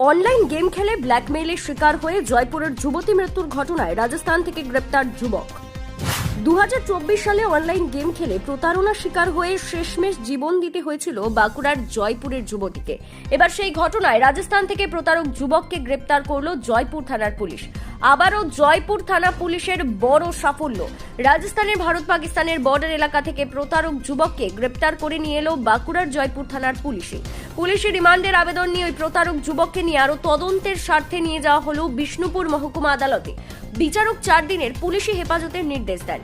Online game খেলে ব্ল্যাকমেইলের শিকার হয়ে জয়পুরের যুবতী মৃত্যুর ঘটনায় রাজস্থান থেকে গ্রেপ্তার যুবক। দুহাজার চব্বিশ সালে অনলাইন গেম খেলে প্রতারণার শিকার হয়ে শেষমেশ জীবন দিতে হয়েছিল বাঁকুড়ার জয়পুরের যুবতীকে। এবার সেই ঘটনায় রাজস্থান থেকে প্রতারক যুবককে গ্রেপ্তার করল জয়পুর থানার পুলিশ। আবারও জয়পুর থানা পুলিশের বড় সাফল্য। রাজস্থানের ভারত পাকিস্তানের বর্ডার এলাকা থেকে প্রতারক যুবককে গ্রেপ্তার করে নিয়ে এলো বাঁকুড়ার জয়পুর থানার পুলিশে। পুলিশের রিমান্ডের আবেদন নিয়ে ওই প্রতারক যুবককে নিয়ে আরও তদন্তের স্বার্থে নিয়ে যাওয়া হলো বিষ্ণুপুর মহকুমা আদালতে। বিচারক চার দিনের পুলিশি হেফাজতের নির্দেশ দেন।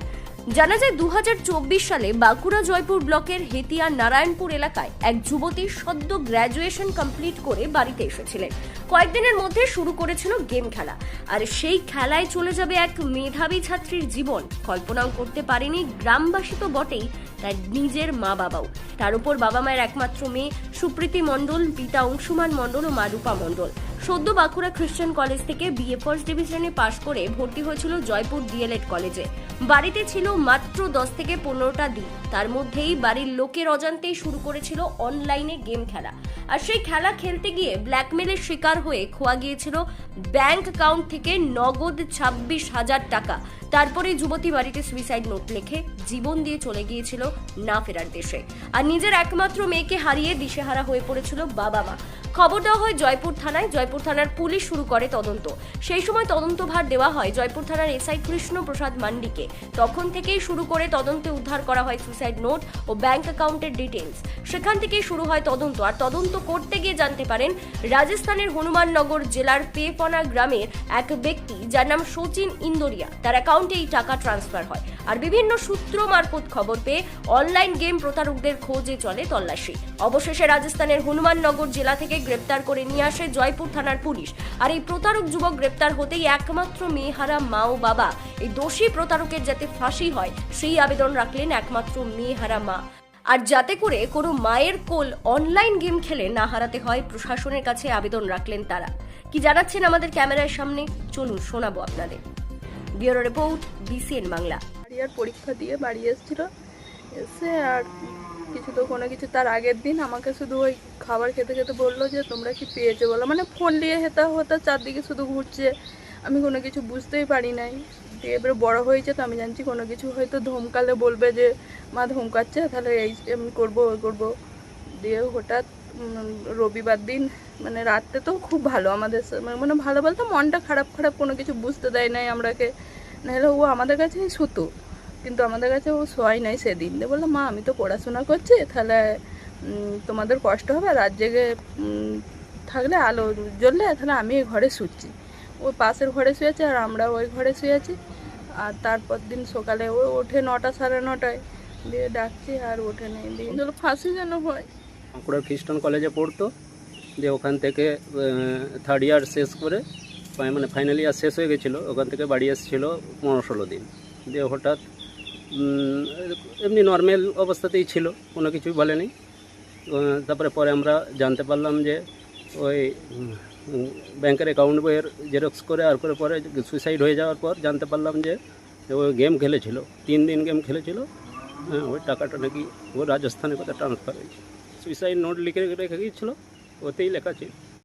জানা যায় দু হাজার চব্বিশ সালে বাঁকুড়া জয়পুর ব্লকের হেতিয়া নারায়ণপুর এলাকায় এক যুবতী সদ্য গ্র্যাজুয়েশন কমপ্লিট করে বাড়িতে এসেছিলেন। কয়েকদিনের মধ্যে শুরু করেছিল গেম খেলা। আর সেই খেলায় চলে যাবে এক মেধাবী ছাত্রীর জীবন। কল্পনাও করতে পারেনি গ্রামবাসী তো বটেই তার নিজের মা বাবাও তার উপর বাবা মায়ের একমাত্র মেয়ে সুপ্রীতি মণ্ডল, পিতা অংশুমান মণ্ডল ও মা রূপা মণ্ডল। সদ্য বাঁকুড়া খ্রিস্টান কলেজ থেকে বিএ ফার্স্ট ডিভিশনে পাশ করে ভর্তি হয়েছিল জয়পুর ডিএলএড কলেজে। বাড়িতে ছিল মাত্র দশ থেকে পনেরোটা দিন। তার মধ্যেই বাড়ির লোকের অজান্তেই শুরু করেছিল অনলাইনে গেম খেলা। আর সেই খেলা খেলতে গিয়ে ব্ল্যাকমেলের শিকার হয়ে খোয়া গিয়েছিল ব্যাংক অ্যাকাউন্ট থেকে নগদ ছাব্বিশ হাজার টাকা। তারপরে যুবতী বাড়িতে সুইসাইড নোট লিখে জীবন দিয়ে চলে গিয়েছিল না ফেরার দেশে। আর নিজের একমাত্র মেয়েকে হারিয়ে দিশেহারা হয়ে পড়েছিল বাবা মা। খবর দেওয়া হয় জয়পুর থানায়। জয়পুর থানার পুলিশ শুরু করে তদন্ত। সেই সময় তদন্তভার দেওয়া হয় জয়পুর থানার এসআই কৃষ্ণ প্রসাদ মান্ডিকে। তখন থেকেই শুরু করে তদন্তে উদ্ধার করা হয় সুইসাইড নোট ও ব্যাংক অ্যাকাউন্টের ডিটেলস সেখান থেকেই শুরু হয় তদন্ত। আর তদন্ত করতে গিয়ে জানতে পারেন, রাজস্থানের হনুমাননগর জেলার পেপনা গ্রামের এক ব্যক্তি যার নাম সচিন ইন্দোরিয়া। তার অ্যাকাউন্টে এই টাকা ট্রান্সফার হয়। আর বিভিন্ন সূত্র মারফত খবর পেয়ে অনলাইন গেম প্রতারকদের খোঁজে চলে তল্লাশি। অবশেষে রাজস্থানের হনুমাননগর জেলা থেকে গ্রেপ্তার করে নিয়ে আসে জয়পুর থানার পুলিশ। আর এই প্রতারক যুবক গ্রেপ্তার হতেই একমাত্র মেয়েহারা মা ও বাবা, এই দোষী প্রতারকের যাতে ফাঁসি হয়, সেই আবেদন রাখলেন একমাত্র মেয়েহারা মা। আর যাতে করে কোনো মায়ের কোল অনলাইন গেম খেলে না হারাতে হয়, প্রশাসনের কাছে আবেদন রাখলেন তারা। কি জানাচ্ছেন আমাদের ক্যামেরার সামনে? চলুন শোনাবো আপনাদের। Bureau report, BCN Bangla. আর পরীক্ষা দিয়ে বাড়ি এসেছিল। এসে আর কিছু তো কোনো কিছু তার আগের দিন আমাকে শুধু ওই খাবার খেতে খেতে বলল যে, তোমরা কি পেয়েছ? বলো। মানে ফোন নিয়ে হেতা হতা চারদিকে শুধু ঘুরছে। আমি কোনো কিছু বুঝতেই পারি নাই। এবারে বড় হয়েছে তো আমি জানছি কোনো কিছু হয়তো ধমকালে বলবে যে, মা ধমকাচ্ছে, তাহলে এই আমি করব, ওই করব। দিয়ে হঠাৎ রবিবার দিন মানে রাত্রে তো খুব ভালো আমাদের সা- মানে ভালো বলতে মনটা খারাপ খারাপ কোনো কিছু বুঝতে দেয় নাই আমরাকে। নাহলে ও আমাদের কাছেই শুতো। কিন্তু আমাদের কাছে ও শোয়াই নাই সেদিন। দিয়ে বলল, মা, আমি তো পড়াশোনা করছি, তাহলে তোমাদের কষ্ট হবে, রাত জেগে থাকলে আলো জ্বললে, তাহলে আমি এই ঘরে শুচ্ছি। ও পাশের ঘরে শুয়েছে আর আমরা ওই ঘরে শুয়েছি। আর তারপর দিন সকালে ও ওঠে নটা, সাড়ে নটায়। দিয়ে ডাকছি আর ওঠে নেই। দিয়ে ফাঁসি যেন হয়। বাঁকুড়ার খ্রিস্টান কলেজে পড়তো। দিয়ে ওখান থেকে থার্ড ইয়ার শেষ করে মানে ফাইনাল ইয়ার শেষ হয়ে গেছিল। ওখান থেকে বাড়ি এসেছিল পনেরো, ষোলো দিন। দিয়ে হঠাৎ এমনি নর্মাল অবস্থাতেই ছিল, কোনো কিছুই বলেনি তারপরে পরে আমরা জানতে পারলাম যে ওই ব্যাংকের অ্যাকাউন্ট বইয়ের জেরক্স করে আর করে পরে সুইসাইড হয়ে যাওয়ার পর জানতে পারলাম যে ও গেম খেলেছিল, তিন দিন গেম খেলেছিল। হ্যাঁ ওই টাকাটা নাকি ও রাজস্থানে কোথায় ট্রান্সফার হয়েছে। সুইসাইড নোট লিখে রেখে গিয়েছিল, ওতেই লেখা ছিল।